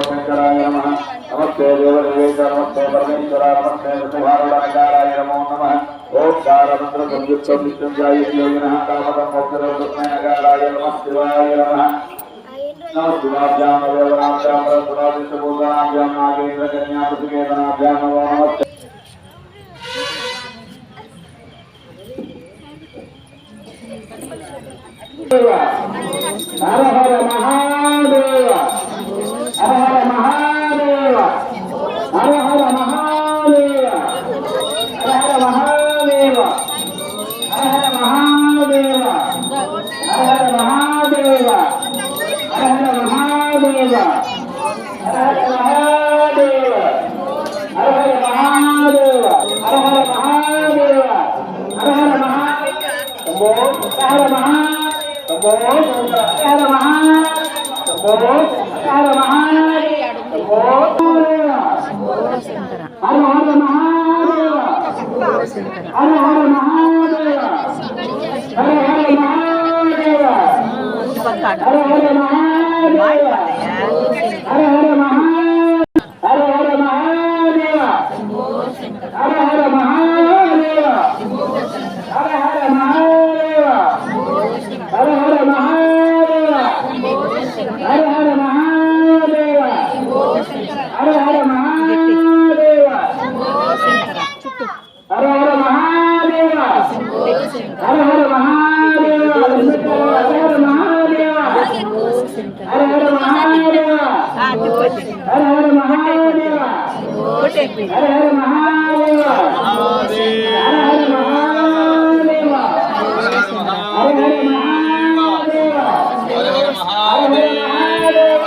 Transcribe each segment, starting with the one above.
शंकराय नमः नमस्ते देवदेवेश नमस्ते परमेश्वराय नमस्ते सुभारणाचाराय नमो नमः ओम चारमन्त्र संयुक्तं नित्यञ्जाय योगिनः कामदं मोक्षदं कृष्णनगाराय नमः शिवाय नमः नमस्तिवाभ्यां देवनाभ्यां परस्परादिष्टबोधनाभ्यां नागेन्द्रकन्यापतिवेदनाभ्यां नमो नमस्ते हर हर मा ஹர மகாதேவா ஹர மகாதேவா ஹர மகாதேவா ஹர மகாதேவா ஹர மகாதேவா ஹர மகாதேவா ஹர மகா சம்போ ஹர மகா சம்போ ஹர மகா சம்போ ஹர மகா சம்போ ஹர மகா வச்சிருக்கிறேன் ஹர ஹர மகாதேவா ஹர ஹர హర హర మహాదేవ. హర హర మహాదేవ హర హర మహాదేవ. హర హర మహాదేవ హర హర మహాదేవ హర హర మహాదేవ హర హర మహాదేవ హర హర మహాదేవ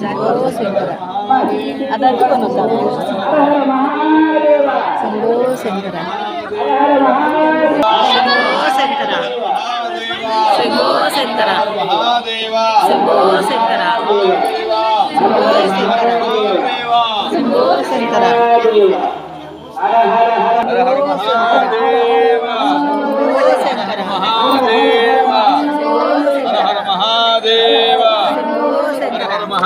சந்தோஷங்கர அதாவது கொண்டு சந்தோஷங்கர சந்தோஷங்கர சந்தோஷங்கர சந்தோஷங்கர சந்தோஷங்கர சந்தோஷங்கர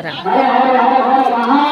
பார்க்குறேன்